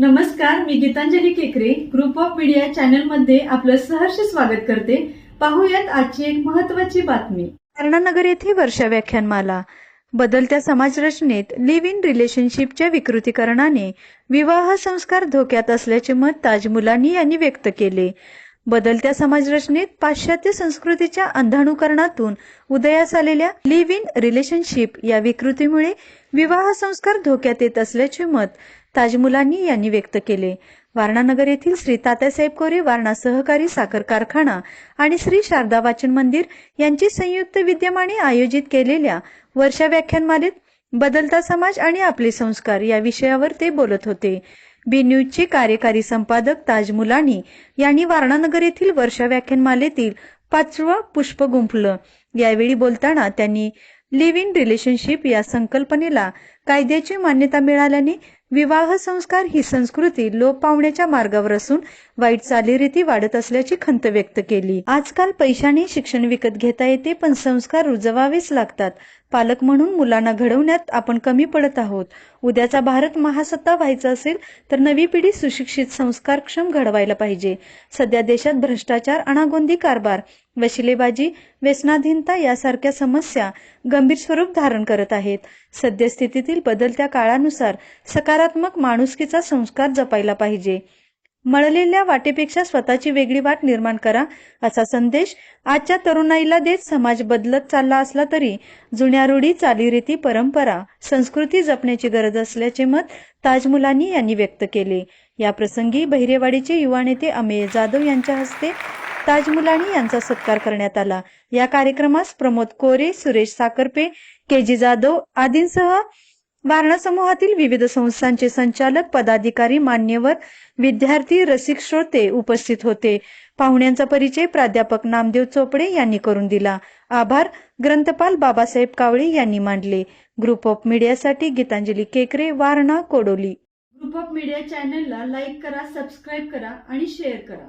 नमस्कार मी गीतांजली केकरे. Group of media चॅनलमध्ये आपलं सहर्ष स्वागत करते. पाहूयात आजची एक महत्वाची बातमी. कर्णानगर येथे वर्षा व्याख्यानमाला. बदलत्या समाजरचनेत लिव्ह इन रिलेशनशिपच्या विकृतीकरणाने विवाह संस्कार धोक्यात असल्याचे मत ताज मुलानी यांनी व्यक्त केले. बदलत्या समाजरचनेत पाश्चात्य संस्कृतीच्या अंधानुकरणातून उदयास आलेल्या लिव्ह इन रिलेशनशिप या विकृतीमुळे विवाह संस्कार धोक्यात येत असल्याचे मत ताजमुलांनी यांनी व्यक्त केले. वारणानगर येथील श्री तात्यासाहेब कोरे वारणा सहकारी साखर कारखाना आणि श्री शारदा वाचन मंदिर यांची संयुक्त विद्यमाने आयोजित केलेल्या वर्षा व्याख्यानमालेत बदलता समाज आणि आपले संस्कार या विषयावर ते बोलत होते. बी न्यूजचे कार्यकारी संपादक ताज मुलानी यांनी वारणानगर येथील वर्षा व्याख्यानमालेतील पाचवा पुष्प गुंफलं. यावेळी बोलताना त्यांनी लिव्ह इन रिलेशनशिप या संकल्पनेला कायद्याची मान्यता मिळाल्याने विवाह संस्कार ही संस्कृती लोप पावण्याच्या मार्गावर असून वाईट चालीरीती वाढत असल्याची खंत व्यक्त केली. आजकाल पैशाने शिक्षण विकत घेता येते पण संस्कार रुजवावेच लागतात. पालक म्हणून मुलांना घडवण्यात आपण कमी पडत आहोत. उद्याचा भारत महासत्ता व्हायचा असेल तर नवी पिढी सुशिक्षित संस्कारक्षम घडवायला पाहिजे. सध्या देशात भ्रष्टाचार अनागोंदी कारभार वशिलेबाजी व्यसनाधीनता यासारख्या समस्या गंभीर स्वरूप धारण करत आहेत. सद्यस्थितीतील बदलत्या काळानुसार सकारात्मक माणुसकीचा संस्कार जपायला पाहिजे. मळलेल्या वाटेपेक्षा स्वतःची वेगळी वाट निर्माण करा असा संदेश आजच्या तरुणाईला देत समाज बदलत चालला असला तरी जुन्या रूढी चालीरीती परंपरा संस्कृती जपण्याची गरज असल्याचे मत ताजमुलानी यांनी व्यक्त केले. या प्रसंगी बहिरेवाडीचे युवा नेते अमेय जाधव यांच्या हस्ते ताज मुलानी यांचा सत्कार करण्यात आला. या कार्यक्रमास प्रमोद कोरे सुरेश साखरपे के जी जाधव आदींसह वारणा समूहातील विविध संस्थांचे संचालक पदाधिकारी मान्यवर विद्यार्थी रसिक श्रोते उपस्थित होते. पाहुण्यांचा परिचय प्राध्यापक नामदेव चोपडे यांनी करून दिला. आभार ग्रंथपाल बाबासाहेब कावळे यांनी मांडले. Group of मीडियासाठी Geetanjali Kekare Warana Kodoli. Group of media चॅनलला लाईक करा सबस्क्राईब करा आणि शेअर करा.